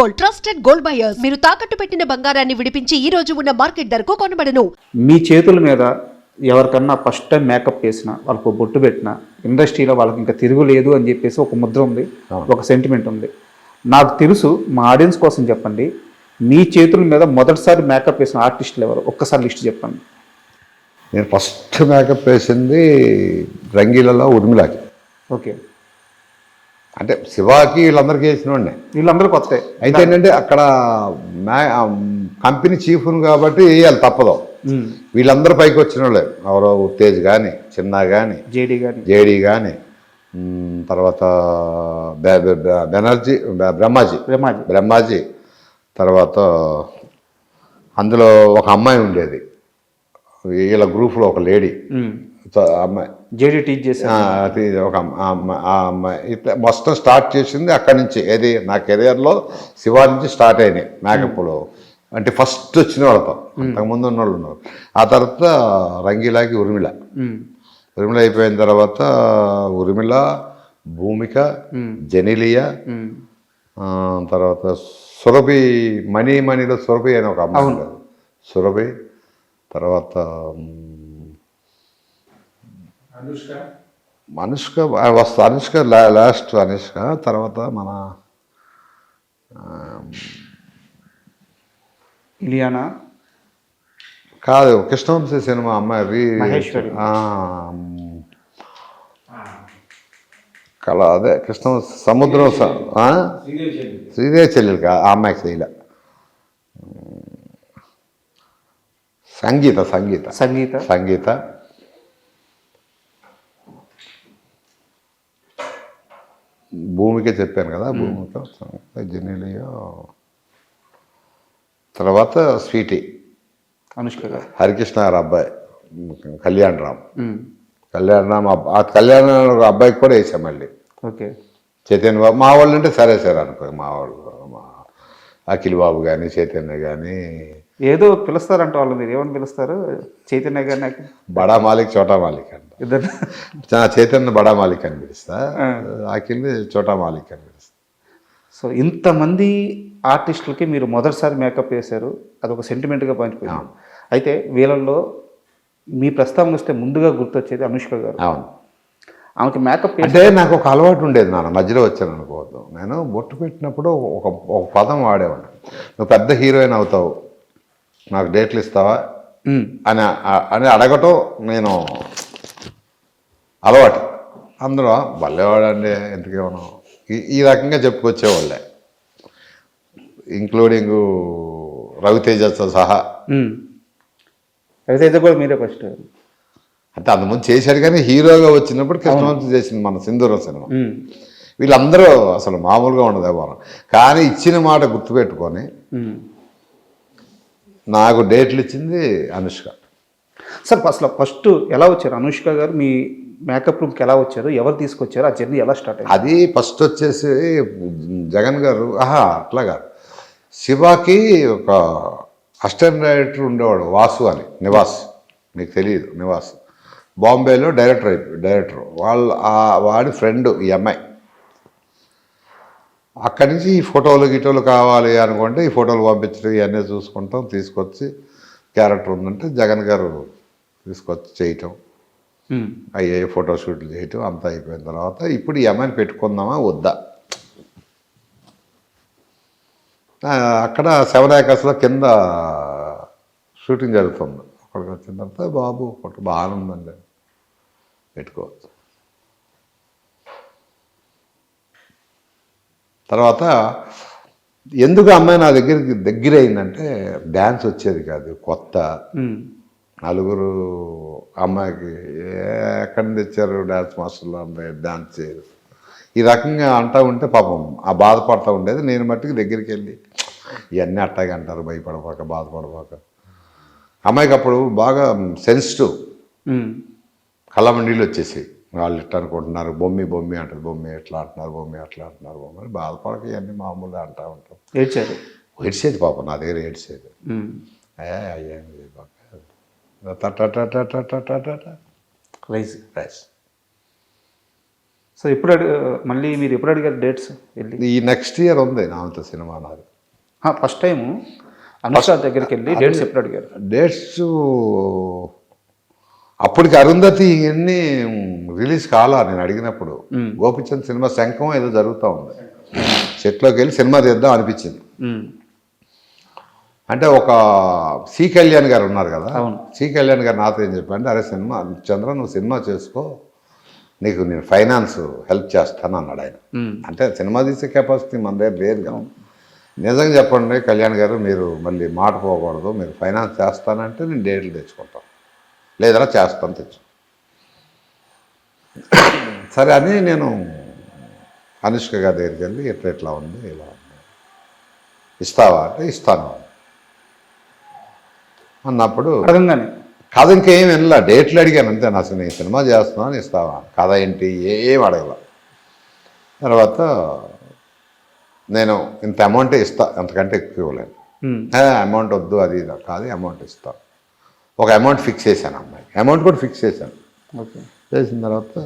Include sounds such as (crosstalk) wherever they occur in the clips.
Gold trusted gold buyers. మీరు తాకట్టు పెట్టిన బంగారాన్ని విడిపించి ఈ రోజు ఉన్న మార్కెట్ ధరకు కొనబడను. మీ చేతుల మీద ఎవరికన్నా ఫస్ట్ టైం మేకప్ చేసిన వాళ్ళకు బొట్టు పెట్టిన ఇండస్ట్రీలో వాళ్ళకి ఇంకా తిరుగులేదు అని చెప్పేసి ఒక ముద్ర ఉంది ఒక సెంటిమెంట్ ఉంది. నాకు తెలుసు మా ఆడియన్స్ కోసం చెప్పండి మీ చేతుల మీద మొదటిసారి మేకప్ వేసిన ఆర్టిస్టులు ఎవరు? ఒక్కసారి లిస్ట్ చెప్పండి. నేను ఫస్ట్ మేకప్ వేసింది రంగీలలో ఉర్మిళకి ఓకే. అంటే శివాకి వీళ్ళందరికీ వేసిన వాడిని వీళ్ళందరూ కొత్త అయితే ఏంటంటే అక్కడ కంపెనీ చీఫ్ను కాబట్టి వేయాలి తప్పదు. వీళ్ళందరూ పైకి వచ్చిన వాళ్ళే ఎవరో ఉత్తేజ్ కానీ చిన్న కానీ జేడీ గారి జేడీ కానీ తర్వాత బెనర్జీ బ్రహ్మాజీ. బ్రహ్మాజీ. బ్రహ్మాజీ. తర్వాత అందులో ఒక అమ్మాయి ఉండేది. వీళ్ళ గ్రూప్లో ఒక లేడీ. అమ్మాయి. జేడీ టీచ్ చేసి ఒక ఆ అమ్మాయి. ఇట్లా మొత్తం స్టార్ట్ చేసింది అక్కడి నుంచి. ఏది? నా కెరియర్లో శివా నుంచి స్టార్ట్ అయినాయి మేకప్లో అంటే ఫస్ట్ వచ్చిన వాళ్ళతో. అంతకుముందు ఉన్న వాళ్ళు ఉన్నారు. ఆ తర్వాత రంగీలాకి ఉర్మిళ ఉర్మిళ అయిపోయిన తర్వాత ఉర్మిళ భూమిక జనిలియా తర్వాత సురభి మణి మణిలో సురభి అని ఒక అమ్మాయి ఉండేది. సురభి తర్వాత అనుష్క? వస్తా. అనుష్క లాస్ట్ అనుష్క. తర్వాత మన ఇలియానా? కాదు కృష్ణవంశీ సినిమా అమ్మాయి రీ కళ అదే కృష్ణవంశీ సముద్రం? శ్రీదేవి చెల్లెలు కా ఆ అమ్మాయికి చేయలే సంగీత సంగీత. సంగీత. సంగీత. భూమికే చెప్పాను కదా భూమిక సంగీత జెనీలియో. తర్వాత స్వీటీ. అనుష్క హరికృష్ణ గారి అబ్బాయి కళ్యాణ్ రామ్. కళ్యాణ్ రామ్ ఆ కళ్యాణ్ రామ్ అబ్బాయికి కూడా వేసాం మళ్ళీ. ఓకే. చైతన్య బాబు మా వాళ్ళు అంటే సరే సరే అనుకో మా వాళ్ళు మా అఖిల్ బాబు కానీ చైతన్య కానీ ఏదో పిలుస్తారంట వాళ్ళు మీరు. ఏమని పిలుస్తారు? చైతన్య గారిని నాకు బడా మాలిక్ చోటా మాలిక్ అంట. ఇద్దరు. చైతన్య బడా మాలిక్ అని పిలుస్తా. అఖిల్ చోటా మాలిక్ అని పిలుస్తా. సో ఇంతమంది ఆర్టిస్టులకి మీరు మొదటిసారి మేకప్ వేశారు. అదొక సెంటిమెంట్గా పంచిపోయింది అయితే వీళ్ళల్లో మీ ప్రస్తావన వస్తే ముందుగా గుర్తొచ్చేది అనుష్క గారు. అవును. ఆమెకి మేకప్ అంటే నాకు ఒక అలవాటు ఉండేది నాన్న. మధ్యలో వచ్చాను అనుకోవద్దు. నేను బొట్టు పెట్టినప్పుడు ఒక ఒక పదం వాడేవాడిని. నువ్వు పెద్ద హీరోయిన్ అవుతావు. నాకు డేట్లు ఇస్తావా. అని అని అడగటం నేను అలవాటు. అందులో భలేవాడండి ఎందుకేమో ఈ ఈ రకంగా చెప్పుకొచ్చేవాళ్ళే. ఇంక్లూడింగ్ రవితేజతో సహా. రవితేజ కూడా మీరే ఫస్ట్. అంటే అంతకుముందు చేశాడు కానీ హీరోగా వచ్చినప్పుడు కృష్ణవంశీ చేసింది మన సింధూరం సినిమా. వీళ్ళందరూ అసలు మామూలుగా ఉండదు ఎవరు కానీ ఇచ్చిన మాట గుర్తుపెట్టుకొని. నాకు డేట్లు ఇచ్చింది అనుష్క. సార్ అసలు ఫస్ట్ ఎలా వచ్చారు? అనుష్క గారు మీ మేకప్ రూమ్కి ఎలా వచ్చారు? ఎవరు తీసుకొచ్చారు? ఆ జర్నీ ఎలా స్టార్ట్ అయింది? అది ఫస్ట్ వచ్చేసి జగన్ గారు ఆహా అట్లా కాదు. శివాకి ఒక అసిస్టెంట్ డైరెక్టర్ ఉండేవాడు వాసు అని నివాస్. నీకు తెలియదు నివాస్. బాంబేలో డైరెక్టర్ అయిపోయి డైరెక్టర్ వాళ్ళ వాడి ఫ్రెండ్ ఈ అమ్మాయి. అక్కడి నుంచి ఈ ఫోటోలు గిటోలు కావాలి అనుకుంటే ఈ ఫోటోలు పంపించడం ఇవన్నీ చూసుకుంటాం తీసుకొచ్చి క్యారెక్టర్ ఉందంటే జగన్ గారు తీసుకొచ్చి చేయటం. అయ్యే ఫోటో షూట్లు చేయటం అంతా అయిపోయిన తర్వాత ఇప్పుడు ఈ అమ్మాయిని పెట్టుకుందామా వద్దా? అక్కడ సెవెన్ ఏకర్స్లో కింద షూటింగ్ జరుగుతుంది. అక్కడికి వచ్చిన తర్వాత బాబు ఫోటో బాగానే ఉందండి పెట్టుకోవచ్చు. తర్వాత ఎందుకు అమ్మాయి నా దగ్గరికి దగ్గర అయిందంటే డ్యాన్స్ వచ్చేది కాదు కొత్త. నలుగురు అమ్మాయికి "ఏ, ఎక్కడి నుంచి తెచ్చారు డ్యాన్స్ మాస్టర్లు అమ్మాయి డ్యాన్స్ చేయరు. ఈ రకంగా అంటా ఉంటే పాపం ఆ బాధపడతా ఉండేది. నేను మట్టుకు దగ్గరికి వెళ్ళి ఇవన్నీ అట్టాగే అంటారు భయపడబాక బాధపడబాక. అమ్మాయికి అప్పుడు బాగా సెన్సిటివ్. మ్మ్. కళ్ళమండీలు వచ్చేసి వాళ్ళు ఇట్లా అనుకుంటున్నారు బొమ్మి బొమ్మి అంటారు బొమ్మి ఎట్లా అంటున్నారు బొమ్మి అట్లా అంటున్నారు బొమ్మి అని బాధపడక ఇవన్నీ మామూలుగా అంటా ఉంటాం. ఏడ్చారు? ఏడ్చేది పాపం నా దగ్గర ఏడ్చేది. అయ్యాం రైజ్ రైస్. సో ఎప్పుడు అడి మళ్ళీ మీరు ఎప్పుడు అడిగారు డేట్స్ వెళ్ళి? ఈ నెక్స్ట్ ఇయర్ ఉంది నాతో సినిమా నాది. ఫస్ట్ టైం అనుష్క దగ్గరికి వెళ్ళి డేట్స్ ఎప్పుడు అడిగారు? డేట్స్ అప్పటికి అరుంధతి ఇవన్నీ రిలీజ్ కాలా? నేను అడిగినప్పుడు. గోపిచంద్ సినిమా శంఖం ఏదో జరుగుతూ ఉంది. సెట్లోకి వెళ్ళి సినిమా తీద్దాం అనిపించింది. అంటే ఒక సి కళ్యాణ్ గారు ఉన్నారు కదా. సి కళ్యాణ్ గారు నాతో ఏం చెప్పంటే అరే సినిమా చంద్ర నువ్వు సినిమా చేసుకో. నీకు నేను ఫైనాన్స్ హెల్ప్ చేస్తాను అన్నాడు ఆయన. అంటే సినిమా తీసే కెపాసిటీ మన దగ్గర లేదు కదా. నిజంగా చెప్పండి కళ్యాణ్ గారు మీరు మళ్ళీ మాట పోకూడదు మీరు ఫైనాన్స్ చేస్తానంటే నేను డేట్లు తెచ్చుకుంటాను. లేదరా చేస్తాను తెచ్చు. సరే అని నేను అనుష్క గారి దగ్గరికి వెళ్ళి ఎట్లా ఎట్లా ఉంది ఇలా ఉంది? ఇస్తావా అంటే ఇస్తాను అన్నప్పుడు అడగంగానే. కథ ఇంకేం వినలా. డేట్లు అడిగాను అంతే నా నేను సినిమా చేస్తున్నాను ఇస్తావా? కథ ఏంటి? ఏం అడగల. తర్వాత నేను ఇంత అమౌంటే ఇస్తా అంతకంటే ఎక్కువ ఇవ్వలేను. అమౌంట్ వద్దు అది ఇది. కాదు అమౌంట్ ఇస్తా. ఒక అమౌంట్ ఫిక్స్ చేశాను అమ్మాయి అమౌంట్ కూడా ఫిక్స్ చేశాను. ఓకే. చేసిన తర్వాత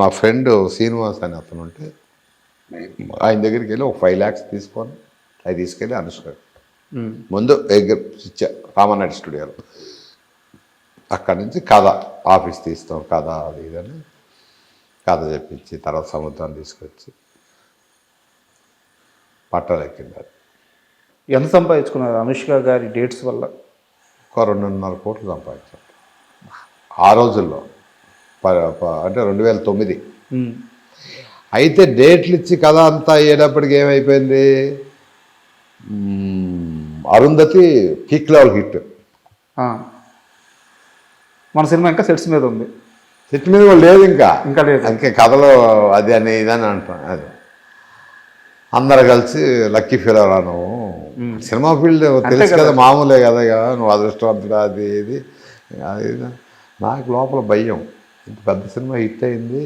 నా ఫ్రెండ్ శ్రీనివాస్ అని అతను ఉంటే ఆయన దగ్గరికి వెళ్ళి ఒక ఫైవ్ ల్యాక్స్ తీసుకొని అవి తీసుకెళ్ళి అనుష్క. ముందు ఇచ్చా రామనాయుడు స్టూడియోలో. అక్కడి నుంచి కథ ఆఫీస్ తీస్తాం కథ అది ఇదని కథ చెప్పించి తర్వాత సముద్రాన్ని తీసుకొచ్చి పట్టాలు ఎక్కింది అది ఎంత సంపాదించుకున్నారు అనుష్క గారి డేట్స్ వల్ల? ఒక రెండున్నర కోట్లు సంపాదించాం ఆ రోజుల్లో అంటే రెండు వేల తొమ్మిది. మ్మ్. అయితే డేట్లు ఇచ్చి కథ అంతా అయ్యేటప్పటికి ఏమైపోయింది? Arundhati peak level hit. మన సినిమా ఇంకా సెట్స్ మీద ఉంది. సెట్ మీద కూడా లేదు ఇంకా. ఇంకా లేదు. ఇంకా కథలో అది అని ఇదని అంటాం అది. అందరు కలిసి లక్కీ ఫీల్ అవరా నువ్వు సినిమా ఫీల్డ్ తెలుసు కదా. మామూలే కదా నువ్వు అదృష్టవంతుడు అది ఇది. అది. నాకు లోపల భయం. ఇంత పెద్ద సినిమా హిట్ అయింది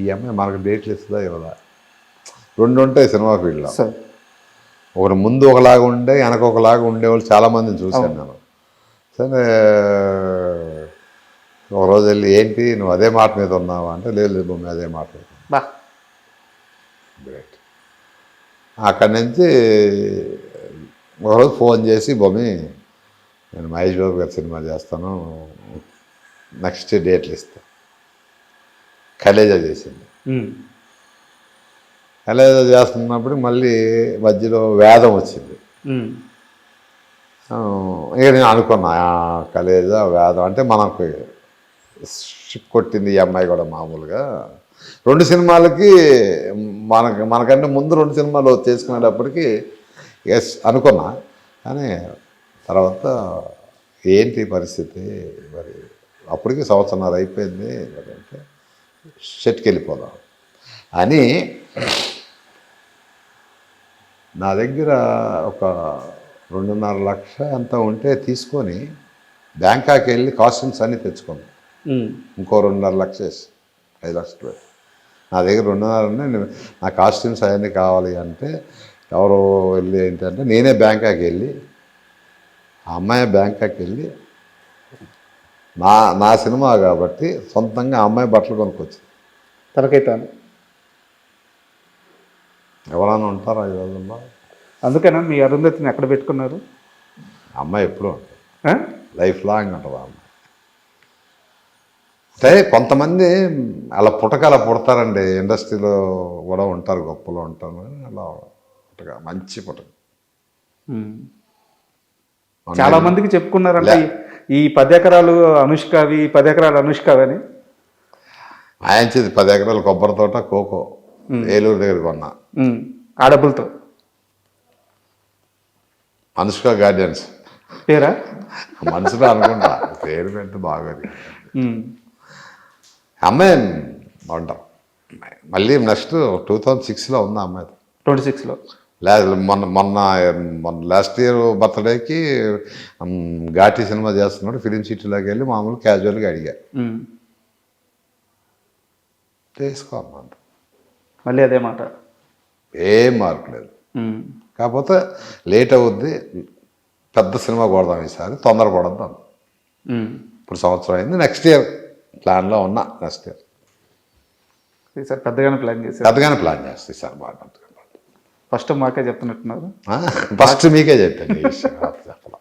ఈ అమ్మాయి మనకు డేట్లు ఇస్తుందా ఇవ్వదా? రెండు ఉంటాయి సినిమా ఫీల్డ్లో. ఒకరు ముందు ఒకలాగా ఉండే వెనక ఒకలాగా ఉండేవాళ్ళు చాలామందిని చూశాను నేను. సరే ఒక రోజు వెళ్ళి ఏంటి నువ్వు అదే మాట మీద ఉన్నావా? అంటే లేదు లేదు భూమి అదే మాట మీద ఉన్నా." బా గ్రేట్ అక్కడి నుంచి ఒకరోజు ఫోన్ చేసి బొమ్మి నేను మహేష్ బాబు గారి సినిమా చేస్తాను. నెక్స్ట్ డేట్లు ఇస్తాను కలేజా చేసింది. కలేజా చేస్తున్నప్పుడు మళ్ళీ మధ్యలో వేదం వచ్చింది. ఇక నేను అనుకున్నా కలేజా వేదం అంటే మనకు షిప్ కొట్టింది ఈ అమ్మాయి కూడా మామూలుగా. రెండు సినిమాలకి మనకు మనకంటే ముందు రెండు సినిమాలు చేసుకునేటప్పటికి ఎస్ అనుకున్నా. కానీ తర్వాత ఏంటి పరిస్థితి? మరి అప్పటికి సంవత్సరాలు అయిపోయింది. మరి అంటే షెట్కి వెళ్ళిపోదాం అని నా దగ్గర ఒక రెండున్నర లక్ష ఎంత ఉంటే తీసుకొని బ్యాంకాక్ వెళ్ళి కాస్ట్యూమ్స్ అన్నీ తెచ్చుకున్నాను మ్మ్. ఇంకో రెండున్నర లక్ష వేసి ఐదు లక్షలు నా దగ్గర రెండున్నర ఉన్నాయి. నేను నా కాస్ట్యూమ్స్ అవన్నీ కావాలి అంటే ఎవరో వెళ్ళి ఏంటంటే నేనే బ్యాంకాక్ వెళ్ళి ఆ అమ్మాయి బ్యాంకాక్ వెళ్ళి నా నా సినిమా కాబట్టి సొంతంగా అమ్మాయి బట్టలు కొనుక్కొచ్చింది. తలకైతాను ఎవరైనా ఉంటారా ఈ రోజుల్లో? అందుకేనా మీ అరుంధతిని ఎక్కడ పెట్టుకున్నారు? అమ్మాయి ఎప్పుడూ ఉంటుంది? లైఫ్ లాంగ్ ఉంటుంది అమ్మాయి. అంటే కొంతమంది అలా పుట్టక అలా పుడతారండి ఇండస్ట్రీలో కూడా ఉంటారు గొప్పలో ఉంటారు అలా పుట్టక మంచి పుట్టక మ్మ్. చాలా మందికి చెప్పుకున్నారంటే ఈ- పది ఎకరాలు అనుష్కవి ఈ పది ఎకరాలు అనుష్కవి అని ఆయంచేది పది ఎకరాల కొబ్బరి తోట కోకో ఏలూరు దగ్గర కొన్నా. ఆ డబ్బులతో? అనుష్క గార్డెన్స్. పేరా? మనసులో అనుకుంటా. పేరు పెడితే బాగోదు. మ్మ్. అమ్మాయి బాగుంటాం. మళ్ళీ నెక్స్ట్ టూ థౌజండ్ సిక్స్లో ఉంది అమ్మాయి ట్వంటీ సిక్స్లో. మొన్న మొన్న మొన్న లాస్ట్ ఇయర్ బర్త్డేకి ఘాటి సినిమా చేస్తున్నాడు. ఫిలిం సిటీలోకి వెళ్ళి మామూలు క్యాజువల్గా అడిగా. మ్మ్. చేసుకో అన్నమాట మళ్ళీ అదే మాట. ఏం మార్పు లేదు. కాకపోతే లేట్ అవుద్ది. పెద్ద సినిమా కొడదాం ఈసారి తొందరపడద్దు. ఇప్పుడు సంవత్సరం అయింది. నెక్స్ట్ ఇయర్ ప్లాన్లో ఉన్నా నెక్స్ట్ ఇయర్ సార్ పెద్దగానే ప్లాన్ చేశారు పెద్దగానే ప్లాన్ చేస్తాయి సార్ బాగా. ఫస్ట్ మాకే చెప్తున్నట్టున్నారు. ఫస్ట్ మీకే చెప్పాను. (laughs)